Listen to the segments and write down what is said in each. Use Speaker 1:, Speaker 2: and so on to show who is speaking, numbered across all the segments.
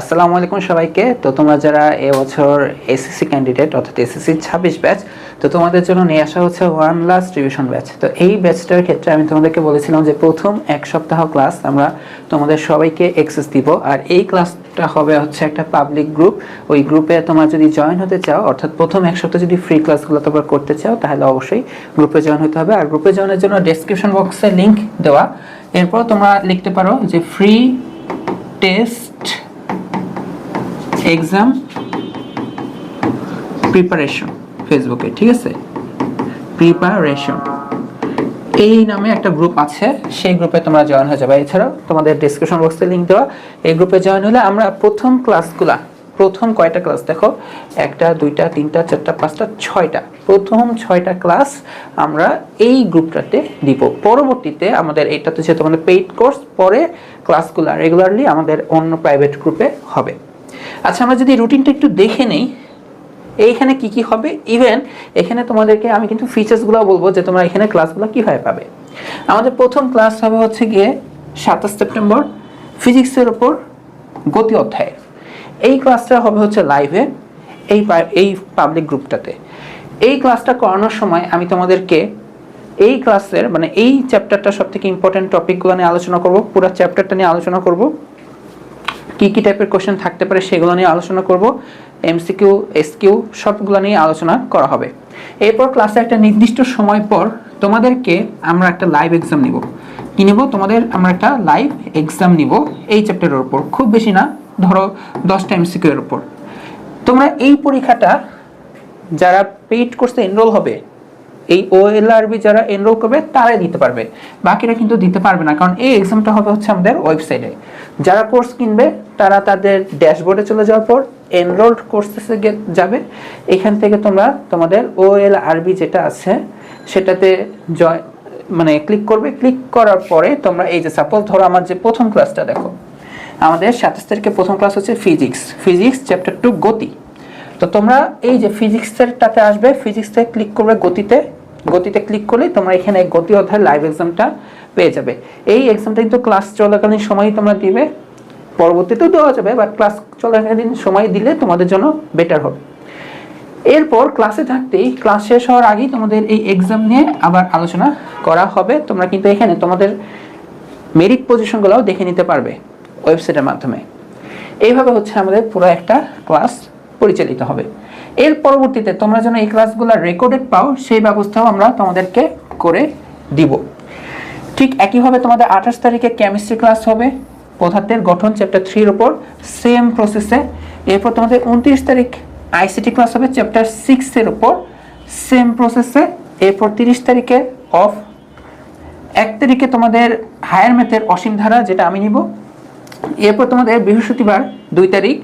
Speaker 1: আসসালামু আলাইকুম সবাইকে। তো তোমরা যারা এবছর এসএসসি ক্যান্ডিডেট অর্থাৎ এসএসসি ছাব্বিশ ব্যাচ তো তোমাদের জন্য নিয়ে আসা হচ্ছে ওয়ান লাস্ট রিভিশন ব্যাচ তো এই ব্যাচটার ক্ষেত্রে আমি তোমাদেরকে বলেছিলাম যে প্রথম এক সপ্তাহ ক্লাস আমরা তোমাদের সবাইকে এক্সেস দিব। আর এই ক্লাসটা হবে হচ্ছে একটা পাবলিক গ্রুপ ওই গ্রুপে তোমরা যদি জয়েন হতে চাও, অর্থাৎ প্রথম এক সপ্তাহ যদি ফ্রি ক্লাসগুলো তোমরা করতে চাও, তাহলে অবশ্যই গ্রুপে জয়েন হতে হবে। আর গ্রুপে জয়েনের জন্য ডেসক্রিপশন বক্সে লিংক দেওয়া। এরপর তোমরা লিখতে পারো যে ফ্রি টেস্ট এক্সাম প্রিপারেশন ফেসবুকে ঠিক আছে? প্রিপারেশন এই নামে একটা গ্রুপ আছে, সেই গ্রুপে তোমরা জয়েন হয়ে যাবে। এছাড়াও তোমাদের ডিসক্রিপশন বক্সে লিংক দেওয়া, এই গ্রুপে জয়েন হলে আমরা প্রথম ক্লাসগুলা প্রথম কয়টা ক্লাস দেখো? একটা, দুইটা, তিনটা, চারটা, পাঁচটা, ছয়টা। প্রথম ছয়টা ক্লাস আমরা এই গ্রুপটাতে দিব। পরবর্তীতে আমাদের এটা তো যেহেতু আমাদের পেইড কোর্স পরে ক্লাসগুলো রেগুলারলি আমাদের অন্য প্রাইভেট গ্রুপে হবে। আচ্ছা আমরা যদি রুটিনটা একটু দেখে নেই, এইখানে কি কি হবে? ইভেন এখানে তোমাদেরকে আমি কিন্তু ফিচার্সগুলো বলব যে তোমরা এখানে ক্লাসগুলো কীভাবে পাবে। আমাদের প্রথম ক্লাস হবে হচ্ছে গিয়ে সাতাশ সেপ্টেম্বর ফিজিক্সের ওপর গতি অধ্যায়ের। এই ক্লাসটা হবে হচ্ছে লাইভে এই এই পাবলিক গ্রুপটাতে এই ক্লাসটা করানোর সময় আমি তোমাদেরকে এই ক্লাসের মানে এই চ্যাপ্টারটা সব থেকে ইম্পর্টেন্ট টপিকগুলো নিয়ে আলোচনা করব, পুরো চ্যাপ্টারটা নিয়ে আলোচনা করব। কি কি টাইপের কোশ্চেন থাকতে পারে সেগুলো নিয়ে আলোচনা করব এমসিকিউ এসকিউ সবগুলো নিয়ে আলোচনা করা হবে। এরপর ক্লাসে একটা নির্দিষ্ট সময় পর তোমাদেরকে আমরা একটা লাইভ এক্সাম নিব। কি নিব? তোমাদের আমরা একটা লাইভ এক্সাম নিব এই চ্যাপ্টারের উপর। খুব বেশি না, ধরো দশটা এমসিকিউ এর উপর। তোমরা এই পরীক্ষাটা যারা পেইড কোর্সে এনরোল হবে, এই ওএলআরবি যারা এনরোল করবে, তারাই দিতে পারবে। বাকিরা কিন্তু দিতে পারবে না, কারণ এই এক্সামটা হবে হচ্ছে আমাদের ওয়েবসাইটে যারা কোর্স কিনবে, তারা তাদের ড্যাশবোর্ডে চলে যাওয়ার পর এনরোলড কোর্সেসে যাবে। এখান থেকে তোমরা তোমাদের ওএলআরবি যেটা আছে, সেটাতে জয় মানে ক্লিক করবে। ক্লিক করার পরে তোমরা এই যে সাপোজ ধরো আমার যে প্রথম ক্লাসটা দেখো, আমাদের সাতাশ তারিখে প্রথম ক্লাস হচ্ছে ফিজিক্স ফিজিক্স চ্যাপ্টার টু গতি। তো তোমরা এই যে ফিজিক্সেরটাতে আসবে ফিজিক্সে ক্লিক করবে গতিতে। গতিতে ক্লিক করলে তোমরা এখানে গতি অধ্যায় লাইভ এক্সামটা পেয়ে যাবে। এই এক্সামটা কিন্তু ক্লাস চলাকালীন সময়ই তোমরা দিবে। পরবর্তীতেও দেওয়া যাবে বাট ক্লাস চলাকালীন সময় দিলে তোমাদের জন্য বেটার হবে। এরপর ক্লাসে থাকতেই ক্লাস শেষ হওয়ার আগেই তোমাদের এই এক্সাম নিয়ে আবার আলোচনা করা হবে। তোমরা কিন্তু এখানে তোমাদের মেরিট পজিশনগুলোও দেখে নিতে পারবে ওয়েবসাইটের মাধ্যমে। এইভাবে হচ্ছে আমাদের পুরো একটা ক্লাস পরিচালিত হবে। এর পরবর্তীতে তোমরা যেন এই ক্লাসগুলো রেকর্ডেড পাও, সেই ব্যবস্থাও আমরা তোমাদেরকে করে দিব। ঠিক একইভাবে তোমাদের আঠাশ তারিখে কেমিস্ট্রি ক্লাস হবে, পদার্থের গঠন চ্যাপ্টার থ্রির ওপর সেম প্রসেসে এরপর তোমাদের উনত্রিশ তারিখ আইসিটি ক্লাস হবে চ্যাপ্টার সিক্সের ওপর সেম প্রসেসে এরপর তিরিশ তারিখে অফ এক তারিখে তোমাদের হায়ার ম্যাথের অসীম ধারা যেটা আমি নিব। এরপর তোমাদের বৃহস্পতিবার, দুই তারিখ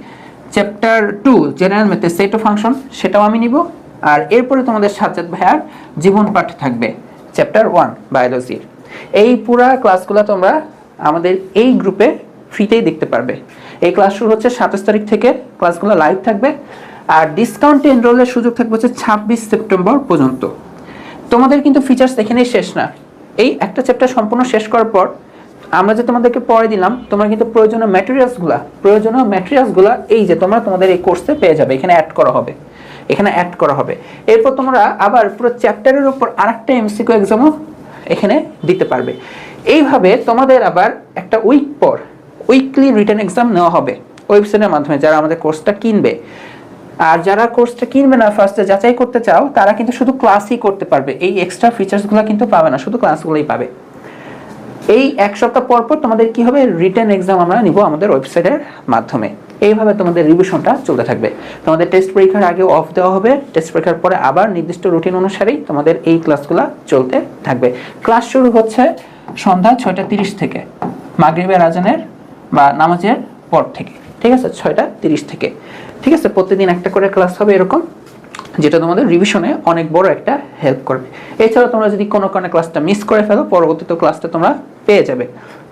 Speaker 1: চ্যাপ্টার টু জেনারেল ম্যাথের সেট অফ ফাংশন সেটাও আমি নিব। আর এরপরে তোমাদের সাজ্জাদ ভাইয়ার জীবন পাঠ থাকবে চ্যাপ্টার ওয়ান বায়োলজির এই পুরা ক্লাসগুলো তোমরা আমাদের এই গ্রুপে ফ্রিতেই দেখতে পারবে। এই ক্লাস শুরু হচ্ছে সাতাশ তারিখ থেকে ক্লাসগুলো লাইভ থাকবে। আর ডিসকাউন্টে এনরোলের সুযোগ থাকবে হচ্ছে ছাব্বিশ সেপ্টেম্বর পর্যন্ত। তোমাদের কিন্তু ফিচার্স এখানেই শেষ না। এই একটা চ্যাপ্টার সম্পূর্ণ শেষ করার পর, আমরা যে তোমাদেরকে পরে দিলাম, তোমরা কিন্তু প্রয়োজনীয় ম্যাটেরিয়ালসগুলো প্রয়োজনীয় ম্যাটেরিয়ালসগুলো এই যে তোমরা তোমাদের এই কোর্সে পেয়ে যাবে। এখানে অ্যাড করা হবে। এখানে অ্যাড করা হবে। এরপর তোমরা আবার পুরো চ্যাপ্টারের উপর আরেকটা এমসিকিউ এক্সামও এখানে দিতে পারবে। এইভাবে তোমাদের আবার একটা উইক পর উইকলি রিটার্ন এক্সাম নেওয়া হবে ওয়েবসাইটের মাধ্যমে যারা আমাদের কোর্সটা কিনবে। আর যারা কোর্সটা কিনবে না ফার্স্টে যাচাই করতে চাও, তারা কিন্তু শুধু ক্লাসই করতে পারবে। এই এক্সট্রা ফিচার্সগুলো কিন্তু পাবে না, শুধু ক্লাসগুলোই পাবে। এই এক সপ্তাহ পর পর তোমাদের কি হবে? রিটেন এক্সাম আমরা নিব আমাদের ওয়েবসাইটের মাধ্যমে। এইভাবে তোমাদের রিভিশনটা চলতে থাকবে। তোমাদের টেস্ট পরীক্ষার আগে অফ দেওয়া হবে। টেস্ট পরীক্ষার পরে আবার নির্দিষ্ট রুটিন অনুসারেই তোমাদের এই ক্লাসগুলো চলতে থাকবে। ক্লাস শুরু হচ্ছে সন্ধ্যা ছয়টা তিরিশ থেকে মাগরিবের আজানের বা নামাজের পর থেকে। ঠিক আছে? ছয়টা তিরিশ থেকে। ঠিক আছে? প্রতিদিন একটা করে ক্লাস হবে এরকম, যেটা তোমাদের রিভিশনে অনেক বড় একটা হেল্প করবে। এছাড়া তোমরা যদি কোনো কারণে ক্লাসটা মিস করে ফেলো, পরবর্তীতে ক্লাসটা তোমরা পেয়ে যাবে।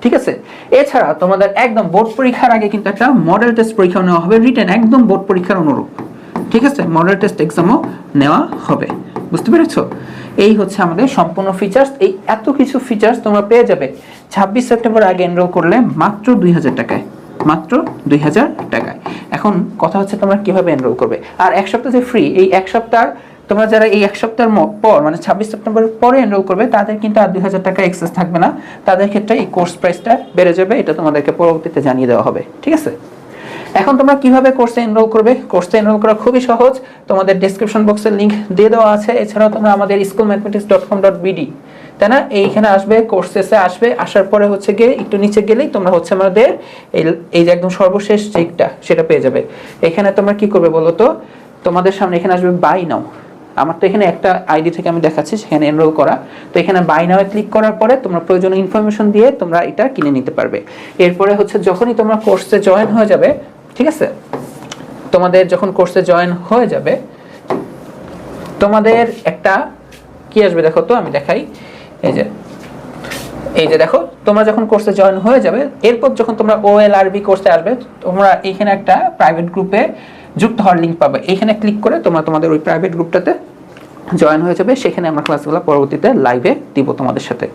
Speaker 1: ঠিক আছে? এছাড়া তোমাদের একদম বোর্ড পরীক্ষার আগে কিন্তু একটা মডেল টেস্ট পরীক্ষা নেওয়া হবে রিটেন একদম বোর্ড পরীক্ষার অনুরূপ। ঠিক আছে? মডেল টেস্ট এক্সামও নেওয়া হবে। বুঝতে পেরেছ? এই হচ্ছে আমাদের সম্পূর্ণ ফিচার্স এই এত কিছু ফিচার্স তোমরা পেয়ে যাবে। ছাব্বিশ সেপ্টেম্বর আগে এনরোল করলে মাত্র দুই হাজার টাকায়। মাত্র দুই হাজার টাকায়। এখন কথা হচ্ছে তোমরা কীভাবে এনরোল করবে। আর এক সপ্তাহ যে ফ্রি এই এক সপ্তাহ তোমরা যারা এই এক সপ্তাহের পর মানে ছাব্বিশ সেপ্টেম্বরের পরে এনরোল করবে, তাদের কিন্তু আর দুই হাজার টাকা এক্সেস থাকবে না। তাদের ক্ষেত্রে এই কোর্স প্রাইসটা বেড়ে যাবে, এটা তোমাদেরকে পরবর্তীতে জানিয়ে দেওয়া হবে, ঠিক আছে? এখন তোমরা কীভাবে কোর্সে এনরোল করবে? কোর্সে এনরোল করা খুবই সহজ, তোমাদের ডেসক্রিপশন বক্সের লিংক দিয়ে দেওয়া আছে। এছাড়াও তোমরা আমাদের school mathematics dot com dot BD তাই না? এইখানে আসবে কোর্সেসে আসবে, আসার পরে হচ্ছে গিয়ে একটু নিচে গেলেই তোমরা হচ্ছে আমাদের এই এই যে একদম সর্বশেষ চেকটা সেটা পেয়ে যাবে। এখানে তোমরা কি করবে বলো তো তোমাদের সামনে এখানে আসবে বাই নাও আমার তো এখানে একটা আইডি থেকে আমি দেখাচ্ছি, সেখানে এনরোল করা। তো এখানে বাই নাও ক্লিক করার পরে তোমরা প্রয়োজনীয় ইনফরমেশন দিয়ে তোমরা এটা কিনে নিতে পারবে। এরপরে হচ্ছে যখনই তোমরা কোর্সে জয়েন হয়ে যাবে, ঠিক আছে? তোমাদের যখন কোর্সে জয়েন হয়ে যাবে, তোমাদের একটা কি আসবে দেখো তো, আমি দেখাই। এই যে এই যে দেখো, তোমরা যখন কোর্সে জয়েন হয়ে যাবে, এরপর যখন তোমরা ওএলআরবি কোর্সে আসবে, তোমরা এখানে একটা প্রাইভেট গ্রুপে যুক্ত হওয়ার লিঙ্ক পাবে। এইখানে ক্লিক করে তোমরা তোমাদের ওই প্রাইভেট গ্রুপটাতে জয়েন হয়ে যাবে। সেখানে আমরা ক্লাসগুলো পরবর্তীতে লাইভে দিব তোমাদের সাথে।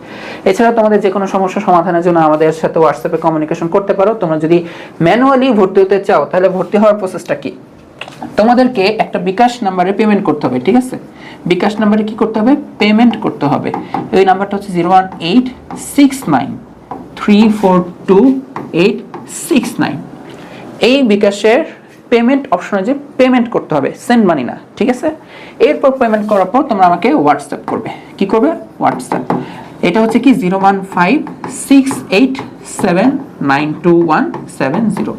Speaker 1: এছাড়া তোমাদের যে কোনো সমস্যা সমাধানের জন্য আমাদের সাথে হোয়াটসঅ্যাপে কমিউনিকেশন করতে পারো। তোমরা যদি ম্যানুয়ালি ভর্তি হতে চাও, তাহলে ভর্তি হওয়ার প্রসেসটা কি? তোমাদেরকে একটা বিকাশ নাম্বারে পেমেন্ট করতে হবে, ঠিক আছে? বিকাশ নাম্বারে কি করতে হবে? পেমেন্ট করতে হবে। ওই নাম্বারটা হচ্ছে zero one eight six nine three four two eight six nine এই বিকাশের পেমেন্ট অপশনে যে পেমেন্ট করতে হবে সেন্ড মানি না, ঠিক আছে? এরপর পেমেন্ট করার পর তোমরা আমাকে হোয়াটসঅ্যাপ করবে। কি করবে? হোয়াটসঅ্যাপ এটা হচ্ছে কি zero one five six eight seven nine two one seven zero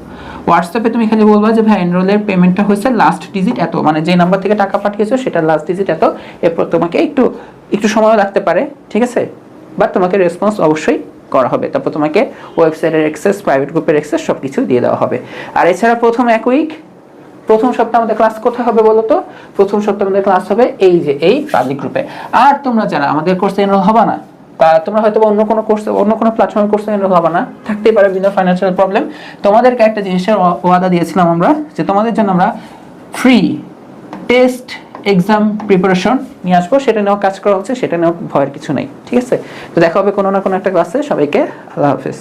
Speaker 1: হোয়াটসঅ্যাপে তুমি খালি বলবা যে, ভাই এনরোলের পেমেন্টটা হয়েছে লাস্ট ডিজিট এত। মানে যে নাম্বার থেকে টাকা পাঠিয়েছো, সেটা লাস্ট ডিজিট এত। এরপর তোমাকে একটু একটু সময় লাগতে পারে, ঠিক আছে? বাট তোমাকে রেসপন্স অবশ্যই করা হবে। তারপর তোমাকে ওয়েবসাইটের অ্যাক্সেস প্রাইভেট গ্রুপের অ্যাক্সেস সব কিছু দিয়ে দেওয়া হবে। আর এছাড়া প্রথম এক উইক প্রথম সপ্তাহে আমাদের ক্লাস কোথায় হবে বলো তো? প্রথম সপ্তাহে আমাদের ক্লাস হবে এই যে, এই পাবলিক গ্রুপে আর তোমরা যারা আমাদের কোর্সে এনরোল হবে না তা তোমরা হয়তো বা অন্য কোনো কোর্সে অন্য কোনো প্ল্যাটফর্মের কোর্সে এনরোল হবে না, থাকতেই পারে বিভিন্ন ফাইন্যান্সিয়াল প্রবলেম তোমাদেরকে একটা জিনিসের ওয়াদা দিয়েছিলাম আমরা, যে তোমাদের জন্য আমরা ফ্রি টেস্ট এক্সাম প্রিপারেশন নিয়ে আসব, সেটা নিয়েও কাজ করা হচ্ছে, সেটা নিয়েও ভয়ের কিছু নেই, ঠিক আছে? তো দেখা হবে কোনো না কোনো একটা ক্লাসে সবাইকে আল্লাহ হাফিজ।